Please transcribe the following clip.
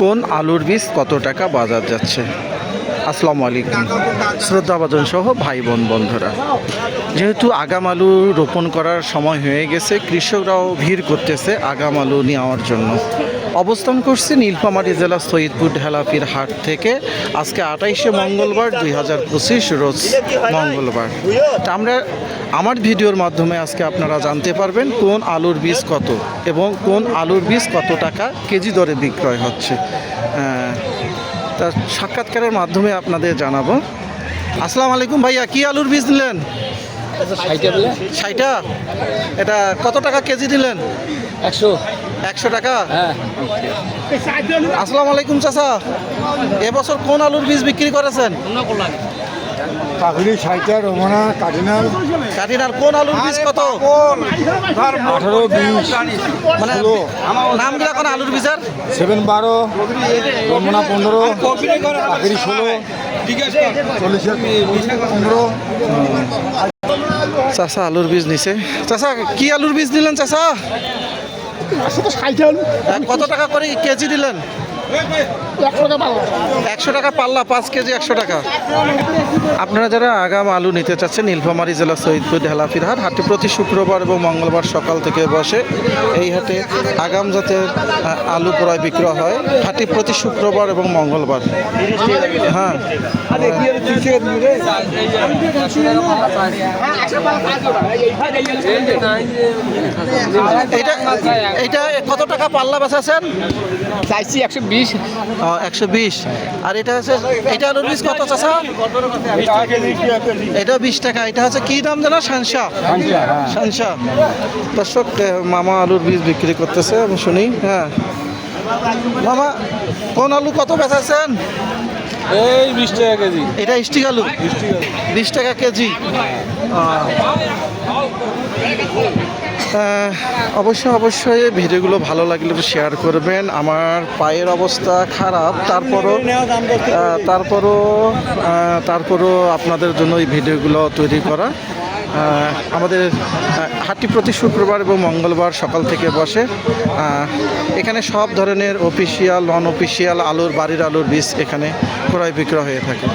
কোন আলুর বীজ কত টাকা বাজার যাচ্ছে? আসসালামু আলাইকুম। শ্রদ্ধাভাজন সহ ভাই বোন বন্ধুরা, যেহেতু আগাম আলু রোপণ করার সময় হয়ে গেছে, কৃষকরাও ভিড় করতেছে আগাম আলু নেওয়ার জন্য। অবস্থান করছি নীলফামারী জেলা সৈয়দপুর ঢেলাপির হাট থেকে। আজকে আঠাইশে মঙ্গলবার দুই হাজার পঁচিশ রোজ মঙ্গলবার। তা আমরা আমার ভিডিওর মাধ্যমে আজকে আপনারা জানতে পারবেন কোন আলুর বীজ কত এবং কোন আলুর বীজ কত টাকা কেজি দরে বিক্রয় হচ্ছে। তার সাক্ষাৎকারের মাধ্যমে আপনাদের জানাব। আসসালামু আলাইকুম ভাইয়া কি আলুর বীজ নিলেন? ষাটে ষাটটা এটা কত টাকা কেজি দিলেন একশো। একশো টাকা? হ্যাঁ। আসসালামু আলাইকুম চাচা। এবছর কোন আলুর বীজ বিক্রি করেছেন? কাকুরি সাইটা রমনা কাটিনাল। কাটিনার কোন আলুর বীজ কত? আঠারো বিশ। মানে কোন আলুর বীজের? সেভেন বারো। রমনা পনেরো। কাকুরি ষোলো। চল্লিশের পনেরো। চাচা আলুর বীজ নিছে। চাষা কি আলুর বীজ নিলেন চাচা? আসলে তো হ্যাঁ, কত টাকা করে কেজি দিলেন? একশো টাকা পাল্লা। পাঁচ কেজি একশো টাকা। আপনারা যারা আগাম আলু নিতে চাচ্ছেন নীলফামারী জেলা সৈয়দপুর ঢেলাফির হাট হাটটি প্রতি শুক্রবার এবং মঙ্গলবার সকাল থেকে বসে এই হাটে আগাম জাতের আহ, আলু ক্রয় বিক্রয় হয়। হাটটি প্রতি শুক্রবার এবং মঙ্গলবার। হ্যাঁ। এটা এটা কত টাকা পাল্লা বেচাছেন চাইছি একশো বিশ? একশো বিশ। আর এটা হচ্ছে এটা আলুর বীজ কত চাষা এটা বিশ টাকা। এটা হচ্ছে কি দাম জানো? সানসা সানসা দর্শক এ, মামা আলুর বীজ বিক্রি করতেছে আমি শুনি হ্যাঁ। মামা কোন আলু কত বেচাচ্ছেন এই বিশ টাকা কেজি। এটা স্টিক আলু? বিশ টাকা কেজি। অবশ্যই অবশ্যই ভিডিওগুলো ভালো লাগলে শেয়ার করবেন। আমার পায়ের অবস্থা খারাপ। তারপরও তারপরও তারপরও আপনাদের জন্য এই ভিডিওগুলো তৈরি করা। আমাদের হাটটি প্রতি শুক্রবার এবং মঙ্গলবার সকাল থেকে বসে। এখানে সব ধরনের অফিসিয়াল নন অফিসিয়াল আলুর, বাড়ির আলুর বীজ এখানে ক্রয় বিক্রয় হয়ে থাকে।